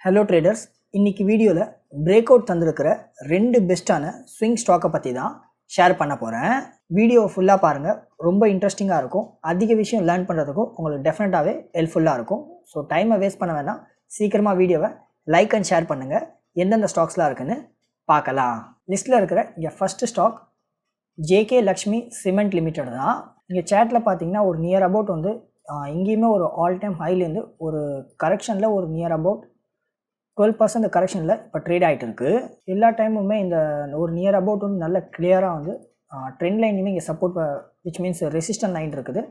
Hello traders இன்றைக்கி வீடியோவில் break out தந்திருக்கிற ரெண்டு பெஸ்ட்டான ஸ்விங் ஸ்டாக்கை பற்றி தான் ஷேர் பண்ண போகிறேன் வீடியோவை ஃபுல்லாக பாருங்கள் ரொம்ப இன்ட்ரெஸ்டிங்காக இருக்கும். அதிக விஷயம் லேர்ன் பண்ணுறதுக்கும் உங்களுக்கு டெஃபினட்டாகவே ஹெல்ப்ஃபுல்லாக இருக்கும். ஸோ டைமை வேஸ்ட் பண்ண வேணாம். சீக்கிரமாக வீடியோவை லைக் அண்ட் ஷேர் பண்ணுங்கள் எந்தெந்த ஸ்டாக்ஸ்லாம் இருக்குன்னு பார்க்கலாம். லிஸ்ட்டில் இருக்கிற இங்கே first stock JK Lakshmi cement limited தான். இங்கே சேட்டில் பார்த்தீங்கன்னா ஒரு நியர் அபவுட் வந்து எங்கேயுமே இங்கேயுமே ஒரு ஆல் டைம் ஹைலேருந்து ஒரு கரெக்ஷனில் ஒரு நியர் அபவுட் டுவெல் பர்சன்ட் கரெக்ஷனில் இப்போ ட்ரேட் ஆகிட்டு இருக்குது எல்லா டைமுமே இந்த ஒரு நியர் அபவுட் வந்து நல்ல கிளியராக வந்து ட்ரெண்ட் லைனுமே இங்கே support which means resistance line இருக்குது.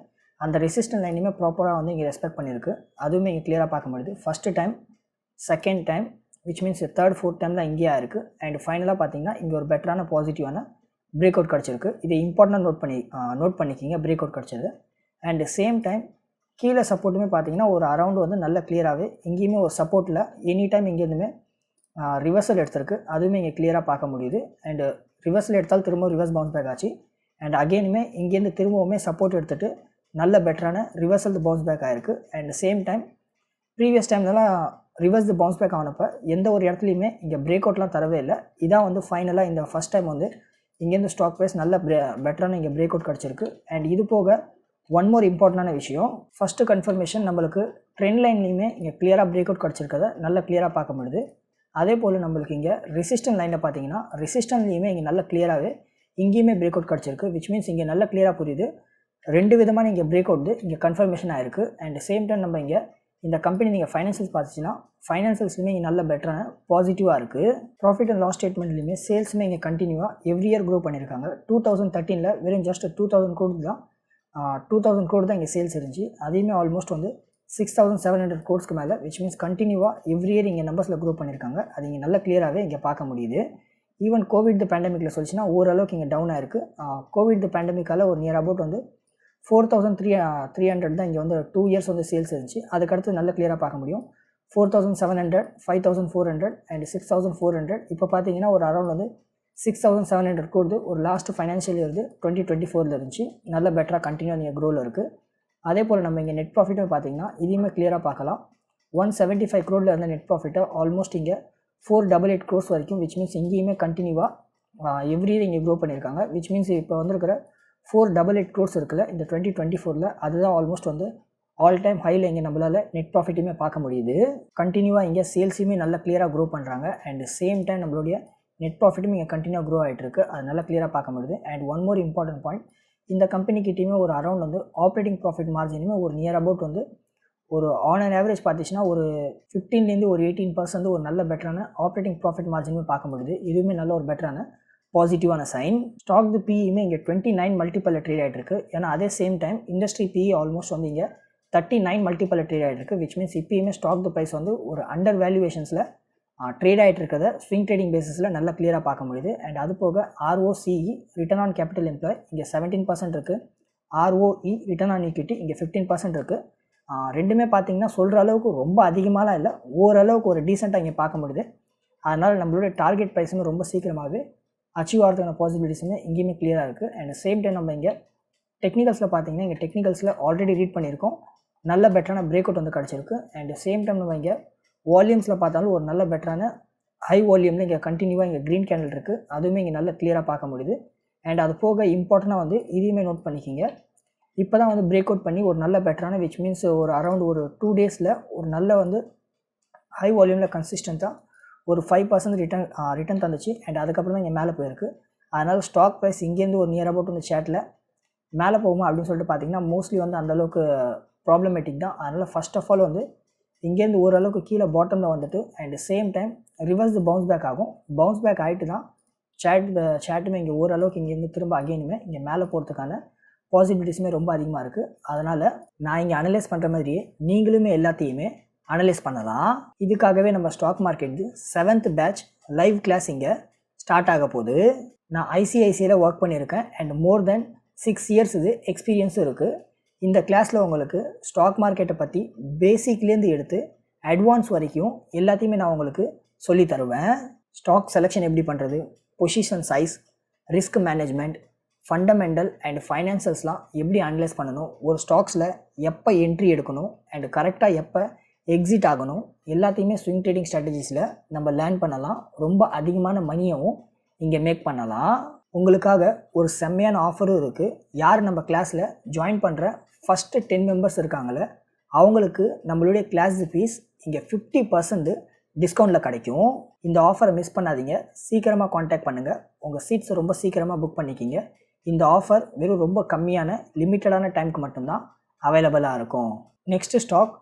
அந்த ரெசிஸ்டன் லைனுமே ப்ராப்பராக வந்து இங்கே ரெஸ்பெக்ட் பண்ணியிருக்கு. அதுவுமே இங்கே கிளியராக பார்க்க முடியுது. First time second time which means third fourth time தான் இங்கேயா இருக்குது அண்ட் ஃபைனலாக பார்த்தீங்கன்னா இங்கே ஒரு பெட்டரான பாசிட்டிவான பிரேக் அவுட் கிடச்சிருக்கு. இது இம்பார்ட்டண்ட்டாக நோட் பண்ணி நோட் பண்ணிக்கிங்க. பிரேக் அவுட் கிடச்சிது. அண்ட் சேம் டைம் கீழே சப்போர்ட்டுமே பார்த்தீங்கன்னா ஒரு அரவுண்டு வந்து நல்ல கிளியராகவே எங்கேயுமே ஒரு சப்போர்ட்டில் எனி டைம் இங்கேருந்துமே ரிவர்சல் எடுத்திருக்கு. அதுவுமே இங்கே கிளியராக பார்க்க முடியுது. அண்டு ரிவர்சல் எடுத்தால் திரும்ப ரிவர்ஸ் பவுன்ஸ் பேக் ஆச்சு. அண்ட் அகெயினுமே இங்கேருந்து திரும்பவுமே சப்போர்ட் எடுத்துகிட்டு நல்ல பெட்டரான ரிவர்சல் பவுன்ஸ் பேக் ஆகிருக்கு அண்ட் சேம் டைம் ப்ரீவியஸ் டைம்லலாம் ரிவர்ஸ் பவுன்ஸ் பேக் ஆனப்போ எந்த ஒரு இடத்துலையுமே இங்கே பிரேக் அவுட்லாம் தரவே இல்லை. இதான் வந்து ஃபைனலாக இந்த ஃபஸ்ட் டைம் வந்து இங்கேருந்து ஸ்டாக் ப்ரைஸ் நல்ல பெட்டரான இங்கே பிரேக் அவுட் கிடச்சிருக்கு. அண்ட் இது போக ஒன் மோர் இம்பார்ட்டண்டான விஷயம் ஃபஸ்ட்டு கன்ஃபர்மேஷன் நம்மளுக்கு ட்ரெண்ட் லைன்லையுமே இங்கே கிளியராக பிரேக் அவுட் கிடச்சிருக்கத நல்லா கிளியராக பார்க்க முடியுது. அதே போல் நம்மளுக்கு இங்கே ரெசிஸ்டன் லைனில் பார்த்தீங்கன்னா ரெசிஸ்டன்லையுமே இங்கே நல்லா கிளியராகவே இங்கேயுமே பிரேக் அவுட் கிடச்சிருக்கு விச் மீன்ஸ் இங்கே நல்லா கிளியராக புரியுது. ரெண்டு விதமான இங்கே பிரேக் அவுட் இங்கே கன்ஃபர்மேஷன் ஆயிருக்கு. அண்ட் சேம் டைம் நம்ம இங்கே இந்த கம்பெனி நீங்கள் ஃபைனான்சியல்ஸ் பார்த்துச்சுன்னா ஃபைனான்சியல்ஸுமே இங்கே நல்ல பெட்டரான பாசிட்டிவாக இருக்குது ப்ராஃபிட் அண்ட் லாஸ் ஸ்டேட்மெண்ட்லையுமே சேல்ஸுமே இங்கே கண்டினியூவாக எவ்ரி இயர் க்ரோ பண்ணியிருக்காங்க டூ தௌசண்ட் தேர்ட்டீனில் வெறும் ஜஸ்ட் டூ தௌசண்ட் கோடி தான் டூ தௌசண்ட் கோடி தான் இங்கே சேல்ஸ் இருந்துச்சு. அதையுமே ஆல்மோஸ்ட் வந்து சிக்ஸ் தௌசண்ட் செவன் ஹண்ட்ரட் கோட்ஸ்க்கு மேலே விச் மீன்ஸ் கண்டினியூவாக எவ்ரி இயர் இங்கே நம்பர்ஸில் க்ரோ பண்ணியிருக்காங்க அது இங்கே நல்ல கிளியராகவே இங்கே பார்க்க முடியுது. ஈவன் கோவிட் பேண்டமிக்கில் சொல்லிச்சுன்னா ஓரளவுக்கு இங்கே டவுன் ஆயிருக்கு. கோவிட் பேண்டமிக்கால் ஒரு நியர் அபவுட் வந்து four thousand three three hundred தான் இங்கே வந்து டூ இயர்ஸ் வந்து சேல்ஸ் இருந்துச்சு. அதுக்கடுத்து நல்ல கிளியராக பார்க்க முடியும். Four thousand seven hundred five thousand four hundred and six thousand four hundred இப்போ பார்த்தீங்கன்னா ஒரு அரௌண்ட் வந்து six thousand seven hundred crore ஒரு last financial year twenty twenty ஃபோரில் இருந்துச்சு. நல்ல பெட்டராக கண்டினியூ நீங்கள் க்ரோவில் இருக்குது அதே போல் நம்ம இங்கே நெட் ப்ராஃபிட்டும் பார்த்தீங்கன்னா இதையுமே கிளியராக பார்க்கலாம். ஒன் செவன்ட்டி ஃபைவ் க்ரோடில் இருந்த நெட் ப்ராஃபிட்டை ஆல்மோஸ்ட் இங்கே ஃபோர் டபுள் எயிட் க்ரோஸ் வரைக்கும் விச் மீன்ஸ் இங்கேயுமே கண்டினியூவாக எவ்ரி இயர் இங்கே க்ரோ பண்ணியிருக்காங்க. விச் மீன்ஸ் இப்போ வந்திருக்கிற ஃபோர் டபுள் எயிட் க்ரோர்ஸ் இருக்குல்ல இந்த டுவெண்ட்டி டுவெண்ட்டி ஃபோரில் அதுதான் ஆல்மோஸ்ட் வந்து ஆல் டைம் ஹையில் இங்கே நம்மளால் நெட் ப்ராஃபிட்டுமே பார்க்க முடியுது. கண்டினியூவாக இங்கே சேல்ஸுமே நல்லா கிளியராக க்ரோ பண்ணுறாங்க அண்ட் சேம் டைம் நம்மளுடைய நெட் ப்ராஃபிட்டும் இங்கே கண்டினியூ க்ரோ ஆகிட்டு இருக்கு அது நல்லா கிளியராக பார்க்க முடியுது. And one more important point இந்த கம்பெனிக்கிட்டையுமே ஒரு அரௌண்ட் வந்து ஆப்ரேட்டிங் ப்ராஃபிட் மார்ஜினுமே ஒரு நியர் அபவுட் வந்து ஒரு ஆன் அண்ட் ஆவரேஜ் பார்த்துச்சுன்னா ஒரு ஃபிஃப்டீன்லேருந்து ஒரு எயிட்டீன் பர்சன்ட் ஒரு நல்ல பெட்டரான ஆப்ரேட்டிங் ப்ராஃபிட் மார்ஜினுமே பார்க்க முடியுது. இதுவுமே நல்ல ஒரு பெட்டரான பாசிட்டிவான சைன் ஸ்டாக் தி பிஇமே இங்கே டுவெண்ட்டி நைன் மல்டிபிள் ட்ரேட் ஆகிட்டு இருக்கு ஏன்னா அதே same time industry PE almost வந்து இங்கே தேர்ட்டி நைன் மல்டிபிள் ட்ரேட் ஆகிட்டு இருக்கு விச் மீன்ஸ் இப்பயுமே ஸ்டாக் தி ப்ரைஸ் வந்து ஒரு அண்டர் வேல்யூவேஷன்ஸில் ட்ரேட் ஆகிட்டு இருக்கிறத ஸ்விங் ட்ரேடிங் பேசிஸில் நல்லா கிளியராக பார்க்க முடியுது. அண்ட் அது போக ROCE return on capital employ இங்கே செவன்டீன் பர்சன்ட் இருக்குது ஆர்ஓஇ ரிட்டர்ன் ஆன் ஈக்விட்டி இங்கே ஃபிஃப்டீன் பர்சன்ட் இருக்குது ரெண்டுமே பார்த்தீங்கன்னா சொல்கிற அளவுக்கு ரொம்ப அதிகமாகலாம் இல்லை. ஓரளவுக்கு ஒரு டீசெண்டாக இங்கே பார்க்க முடியுது. அதனால் நம்மளுடைய டார்கெட் ப்ரைஸுமே ரொம்ப சீக்கிரமாகவே அச்சீவ் ஆகிறதுக்கான பாசிபிலிட்டிஸுமே இங்கேயுமே கிளியராக இருக்குது அண்ட் சேம் டைம் நம்ம இங்கே டெக்னிக்கல்ஸில் பார்த்தீங்கன்னா இங்கே டெக்னிக்கல்ஸில் ஆல்ரெடி ரீட் பண்ணியிருக்கோம். நல்ல பெட்டரான பிரேக் அவுட் வந்து கிடச்சிருக்கு. அண்ட் சேம் டைம் நம்ம இங்கே வால்யூம்ஸில் பார்த்தாலும் ஒரு நல்ல பெட்டரான ஹை வால்யூமில் இங்கே கண்டினியூவாக இங்கே க்ரீன் கேண்டில் இருக்குது அதுவுமே இங்கே நல்லா கிளியராக பார்க்க முடியுது. அண்ட் அது போக இம்பார்ட்டண்ட்டாக வந்து இதையுமே நோட் பண்ணிக்கிங்க. இப்போ தான் வந்து பிரேக் அவுட் பண்ணி ஒரு நல்ல பெட்டரான விச் மீன்ஸ் ஒரு அரௌண்ட் ஒரு டூ டேஸில் ஒரு நல்ல வந்து ஹை வால்யூமில் கன்சிஸ்டண்ட்டாக ஒரு ஃபைவ் பர்சன்ட் ரிட்டன் ரிட்டன் தந்துச்சு. அண்ட் அதுக்கப்புறம் தான் இங்கே மேலே போயிருக்கு. அதனால் ஸ்டாக் ப்ரைஸ் இங்கேருந்து ஒரு நியர் அபவுட் இந்த சேட்டில் மேலே போகுமா அப்படின்னு சொல்லிட்டு பார்த்தீங்கன்னா மோஸ்ட்லி வந்து அந்தளவுக்கு ப்ராப்ளமேட்டிக் தான். அதனால் ஃபர்ஸ்ட் ஆஃப் ஆல் வந்து இங்கேருந்து ஓரளவுக்கு கீழே பாட்டமில் வந்துட்டு and same time reverse bounce back ஆகும். பவுன்ஸ் பேக் ஆகிட்டு தான் சேட் சேட்டுமே இங்கே ஓரளவுக்கு இங்கேருந்து திரும்ப அகெயினுமே இங்கே மேலே போகிறதுக்கான பாசிபிலிட்டிஸுமே ரொம்ப அதிகமாக இருக்குது அதனால் நான் இங்கே அனலைஸ் பண்ணுற மாதிரியே நீங்களுமே எல்லாத்தையுமே அனலைஸ் பண்ணலாம். இதுக்காகவே நம்ம stock market seventh batch live class இங்கே ஸ்டார்ட் ஆக போகுது. நான் ஐசிஐசியில் ஒர்க் பண்ணியிருக்கேன் and more than six years இது எக்ஸ்பீரியன்ஸும் இருக்குது இந்த கிளாஸில் உங்களுக்கு ஸ்டாக் மார்க்கெட்டை பற்றி பேசிக்லேருந்து எடுத்து அட்வான்ஸ் வரைக்கும் எல்லாத்தையுமே நான் உங்களுக்கு சொல்லி தருவேன். ஸ்டாக் செலெக்ஷன் எப்படி பண்ணுறது position size risk management fundamental and ஃபைனான்சல்ஸ்லாம் எப்படி அனலைஸ் பண்ணணும் ஒரு ஸ்டாக்ஸில் எப்போ என்ட்ரி எடுக்கணும் அண்ட் கரெக்டாக எப்போ எக்ஸிட் ஆகணும் எல்லாத்தையுமே ஸ்விங் ட்ரேடிங் ஸ்ட்ராட்டஜிஸில் நம்ம லேர்ன் பண்ணலாம். ரொம்ப அதிகமான மணியவும் இங்கே மேக் பண்ணலாம். உங்களுக்காக ஒரு செம்மையான ஆஃபரும் இருக்குது யார் நம்ம கிளாஸில் ஜாயின் பண்ணுற ஃபஸ்ட்டு டென் மெம்பர்ஸ் இருக்காங்கள அவங்களுக்கு நம்மளுடைய கிளாஸ் ஃபீஸ் இங்கே ஃபிஃப்டி பர்சன்ட் டிஸ்கவுண்ட்டில் கிடைக்கும். இந்த ஆஃபரை மிஸ் பண்ணாதீங்க. சீக்கிரமாக காண்டாக்ட் பண்ணுங்கள் உங்கள் சீட்ஸை ரொம்ப சீக்கிரமாக புக் பண்ணிக்கிங்க. இந்த ஆஃபர் வெறும் ரொம்ப கம்மியான லிமிட்டடான டைமுக்கு மட்டும்தான் அவைலபிளாக இருக்கும். Next stock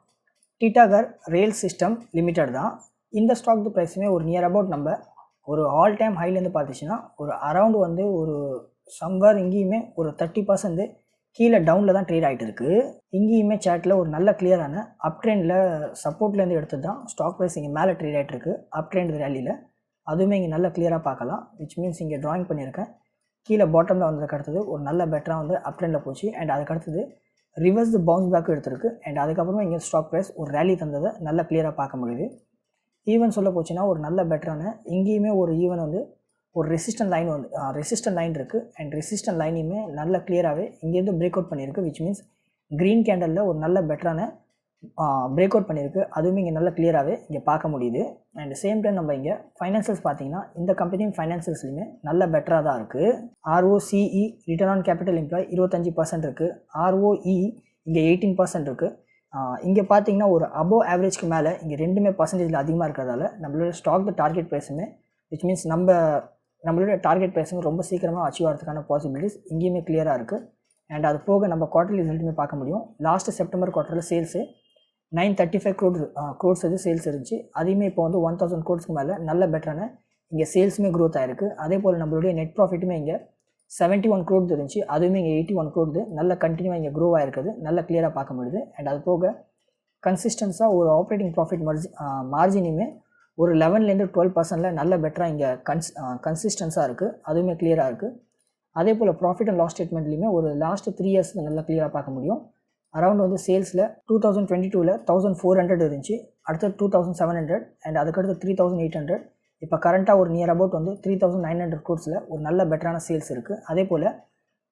Titagarh rail system limited தான். இந்த ஸ்டாக் ப்ரைஸுமே ஒரு நியர் அபவுட் நம்ம ஒரு ஆல் டைம் ஹைலேருந்து பார்த்துச்சுன்னா ஒரு அரவுண்டு வந்து ஒரு சம்வேர் இங்கேயுமே ஒரு தேர்ட்டி பர்சன்ட் கீழே டவுனில் தான் ட்ரேட் ஆகிட்டு இருக்குது இங்கேயுமே சேட்டில் ஒரு நல்ல கிளியரான அப் ட்ரெண்டில் சப்போர்ட்லேருந்து எடுத்து தான் ஸ்டாக் ப்ரைஸ் இங்கே மேலே ட்ரேட் ஆகிட்டு இருக்கு அப் ட்ரெண்ட் ரேலியில் அதுவுமே இங்கே நல்ல கிளியராக பார்க்கலாம் விச் மீன்ஸ் இங்கே ட்ராயிங் பண்ணியிருக்கேன். கீழே பாட்டமில் வந்ததுக்கு அடுத்தது ஒரு நல்ல பெட்டராக வந்து அப் ட்ரெண்டில் போச்சு. அண்ட் அதுக்கடுத்தது ரிவர்ஸ் பவுன்ஸ் பேக்கும் எடுத்திருக்கு. அண்ட் அதுக்கப்புறமா இங்கே ஸ்டாக் ப்ரைஸ் ஒரு ரேலி தந்ததை நல்ல கிளியராக பார்க்க முடியுது. ஈவன் சொல்ல போச்சுன்னா ஒரு நல்ல பெட்டரான இங்கேயுமே ஒரு ஈவன் வந்து ஒரு ரெசிஸ்டன்ட் லைன் வந்து ரெசிஸ்டன்ட் லைன் இருக்குது அண்ட் ரெசிஸ்டன்ட் லைனையுமே நல்ல கிளியராகவே இங்கேருந்து பிரேக் அவுட் பண்ணியிருக்கு விச் மீன்ஸ் க்ரீன் கேண்டலில் ஒரு நல்ல பெட்டரான பிரேக் அவுட் பண்ணியிருக்கு. அதுவுமே இங்கே நல்ல கிளியராகவே இங்கே பார்க்க முடியுது. அண்ட் சேம் டைம் நம்ம இங்கே ஃபைனான்சியல்ஸ் பார்த்தீங்கன்னா இந்த கம்பெனியும் ஃபைனான்சியல்ஸ்லையுமே நல்ல பெட்டராக தான் இருக்குது ROCE return on capital employ இருபத்தஞ்சி பர்சன்ட் இருக்குது ஆர்ஓஇ இங்கே எயிட்டீன் பர்சன்ட் இருக்குது இங்கே பார்த்தீங்கன்னா ஒரு அபோவ் ஆவரேஜ்க்கு மேலே இங்கே ரெண்டுமே பர்சன்டேஜில் அதிகமாக இருக்கிறதால நம்மளோட ஸ்டாக் த டார்கெட் ப்ரைஸுமே விச் மீன்ஸ் நம்ம நம்மளோட டார்கெட் ப்ரைஸுமே ரொம்ப சீக்கிரமாக அச்சீவ் ஆகிறதுக்கான பாசிபிலிட்டிஸ் இங்கேயுமே கிளியராக இருக்குது அண்ட் அது போக நம்ம குவார்டர்லி ரிசல்ட்டுமே பார்க்க முடியும். Last September குவார்ட்டரில் sales nine thirty five crores crores இது சேல்ஸ் இருந்துச்சு. அதையுமே இப்போ வந்து ஒன் தௌசண்ட் க்ரோட்ஸ்க்கு மேலே நல்ல பெட்டரான இங்கே சேல்ஸுமே க்ரோத் ஆயிருக்கு. அதே போல் நம்மளுடைய நெட் ப்ராஃபிட்டுமே இங்கே செவன்ட்டி ஒன் க்ரோட் இருந்துச்சு அதுவுமே இங்கே எயிட்டி ஒன் க்ரோட் நல்ல கண்டினியூவாக இங்கே க்ரோ ஆகிருக்குது நல்ல கிளியராக பார்க்க முடியுது. அண்ட் அது போக கன்சிஸ்டன்ஸாக ஒரு ஆப்ரேட்டிங் ப்ராஃபிட் மார்ஜி மார்ஜினுமே ஒரு லெவன்லேருந்து டுவெல் பர்சன்டில் நல்ல பெட்டராக இங்கே கன்ஸ் கன்சிஸ்டன்ஸாக இருக்குது அதுவுமே கிளியராக இருக்குது அதே போல் ப்ராஃபிட் அண்ட் லாஸ் ஸ்டேட்மெண்ட்லையுமே ஒரு லாஸ்ட் த்ரீ இயர்ஸ் நல்லா கிளியராக பார்க்க முடியும். அரௌண்ட் வந்து சேல்ஸில் டூ தௌசண்ட் டுவெண்ட்டி டூவில் தௌசண்ட் ஃபோர் ஹண்ட்ரட் இருந்துச்சு. அடுத்து two thousand seven hundred and அதுக்கடுத்து த்ரீ தௌசண்ட் எயிட் ஹண்ட்ரட் இப்போ கரண்ட்டாக ஒரு நியர் அபவுட் வந்து த்ரீ தௌசண்ட் நைன் ஹண்ட்ரட் கோர்ஸில் ஒரு நல்ல பெட்டரான சேல்ஸ் இருக்குது அதே போல்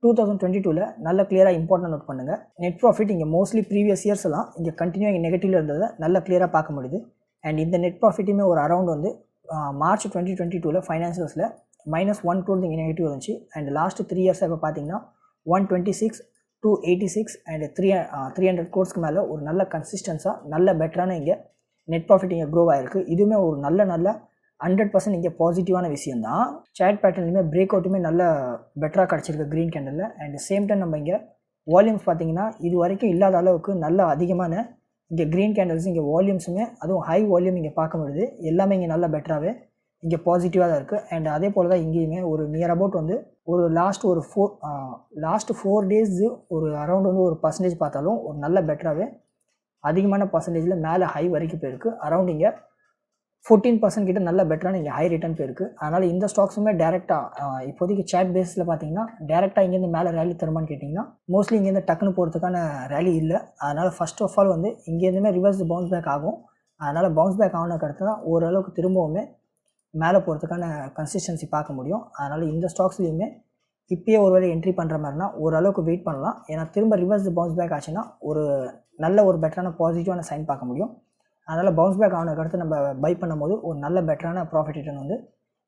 டூ தௌசண்ட் டுவெண்ட்டி டூவில் நல்ல கிளியராக இம்பார்ட்டன்ட் நோட் பண்ணுங்கள் நெட் ப்ராஃபிட் இங்கே மோஸ்ட்லி ப்ரீவியஸ் இயர்ஸ் எல்லாம் இங்கே கண்டினியூ இங்கே நெகட்டிவில் இருந்ததை நல்ல கிளியராக பார்க்க முடியுது. அண்ட் இந்த நெட் ப்ராஃபிட்டுமே ஒரு அரௌண்ட் வந்து மார்ச் டுவெண்ட்டி டுவெண்ட்டி டூவில் ஃபைனான்சியல்ஸில் மைனஸ் ஒன் டூ இங்கே நெகட்டிவ் இருந்துச்சு. அண்ட் லாஸ்ட் த்ரீ இயர்ஸாக இப்போ பார்த்தீங்கன்னா one twenty six two eighty six and three three hundred கோர்ஸ்க்கு மேலே ஒரு நல்ல கன்சிஸ்டன்ஸாக நல்ல பெட்டரான இங்கே நெட் ப்ராஃபிட் இங்கே க்ரோ ஆயிருக்கு. இதுவுமே ஒரு நல்ல நல்ல ஹண்ட்ரட் பர்சன்ட் இங்கே பாசிட்டிவான விஷயம் தான் சேட் பேட்டர்ன்லையுமே பிரேக் அவுட்டுமே நல்ல பெட்டராக கிடச்சிருக்கு க்ரீன் கேண்டலில் அண்ட் சேம் டைம் நம்ம இங்கே வால்யூம்ஸ் பார்த்தீங்கன்னா இது வரைக்கும் இல்லாத அளவுக்கு நல்ல அதிகமான இங்கே க்ரீன் கேண்டல்ஸ் இங்கே வால்யூம்ஸுமே அதுவும் ஹை வால்யூம் இங்கே பார்க்க முடியுது. எல்லாமே இங்கே நல்லா பெட்டராகவே இங்கே பாசிட்டிவாக தான் இருக்குது அண்ட் அதே போல் தான் இங்கேயுமே ஒரு நியர் அபவுட் வந்து ஒரு லாஸ்ட் ஒரு ஃபோர் லாஸ்ட் ஃபோர் டேஸ் ஒரு அரௌண்ட் வந்து ஒரு பர்சன்டேஜ் பார்த்தாலும் ஒரு நல்ல பெட்டராகவே அதிகமான பர்சன்டேஜில் மேலே ஹை வரைக்கும் போயிருக்கு. அரௌண்ட் இங்கே ஃபோர்டீன் பர்சன்ட் கிட்ட நல்ல பெட்டரான இங்கே ஹை ரிட்டர்ன் போயிருக்கு அதனால் இந்த ஸ்டாக்ஸுமே டேரெக்டாக இப்போதைக்கு சேட் பேஸில் பார்த்தீங்கன்னா டேரெக்டாக இங்கேருந்து மேலே ரேலி தருமான்னு கேட்டிங்கன்னா மோஸ்ட்லி இங்கேருந்து டக்குன்னு போகிறதுக்கான ரேலி இல்லை. அதனால் ஃபஸ்ட் ஆஃப் ஆல் வந்து இங்கேருந்துமே ரிவர்ஸ் பவுன்ஸ் பேக் ஆகும். அதனால் பவுன்ஸ் பேக் ஆனதுக்கு அடுத்து தான் ஓரளவுக்கு திரும்பவுமே மேலே போகிறதுக்கான கன்சிஸ்டன்சி பார்க்க முடியும். அதனால் இந்த ஸ்டாக்ஸ்லேயுமே இப்போயே ஒரு வேலை என்ட்ரி பண்ணுற மாதிரினா ஓரளவுக்கு வெயிட் பண்ணலாம். ஏன்னா திரும்ப ரிவர்ஸ் பவுன்ஸ் பேக் ஆச்சுன்னா ஒரு நல்ல ஒரு பெட்டரான பாசிட்டிவான சைன் பார்க்க முடியும். அதனால் பவுன்ஸ் பேக் ஆனதுக்கு அடுத்து நம்ம பை பண்ணும்போது ஒரு நல்ல பெட்டரான ப்ராஃபிட் ரிட்டர்ன் வந்து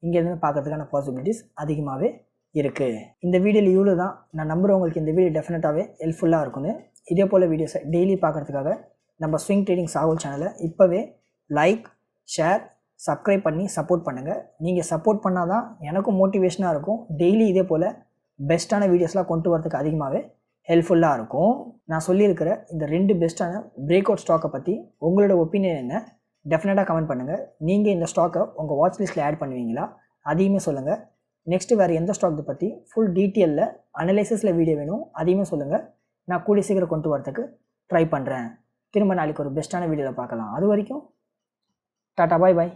இங்கேருந்து பார்க்கறதுக்கான பாசிபிலிட்டிஸ் அதிகமாகவே இருக்குது இந்த வீடியோவில் இவ்வளோ தான் நான் நம்புகிறேன் உங்களுக்கு இந்த வீடியோ டெஃபினட்டாகவே ஹெல்ப்ஃபுல்லாக இருக்கும்னு. இதே போல் வீடியோஸை டெய்லி பார்க்குறதுக்காக நம்ம ஸ்விங் ட்ரேடிங் சாகுல் சேனலை இப்போவே லைக் ஷேர் சப்ஸ்கிரைப் பண்ணி சப்போர்ட் பண்ணுங்கள் நீங்கள் சப்போர்ட் பண்ணால் தான் எனக்கும் மோட்டிவேஷனாக இருக்கும். டெய்லி இதே போல் பெஸ்ட்டான வீடியோஸ்லாம் கொண்டு வரதுக்கு அதிகமாகவே ஹெல்ப்ஃபுல்லாக இருக்கும். நான் சொல்லியிருக்கிற இந்த ரெண்டு பெஸ்ட்டான பிரேக் அவுட் ஸ்டாக்கை பற்றி உங்களோட ஒப்பீனியன் என்ன? டெஃபினட்டாக கமெண்ட் பண்ணுங்கள் நீங்கள் இந்த ஸ்டாக்கை உங்கள் வாட்ச் லிஸ்ட்டில் ஆட் பண்ணுவீங்களா? அதையுமே சொல்லுங்கள் நெக்ஸ்ட்டு வேறு எந்த ஸ்டாக் பற்றி ஃபுல் டீட்டெயிலில் அனலைசிஸில் வீடியோ வேணும் அதையுமே சொல்லுங்கள் நான் கூடிய சீக்கிரம் கொண்டு வரதுக்கு ட்ரை பண்ணுறேன் திரும்ப நாளைக்கு ஒரு பெஸ்ட்டான வீடியோவில் பார்க்கலாம். அது வரைக்கும் டாட்டா பாய் பாய்.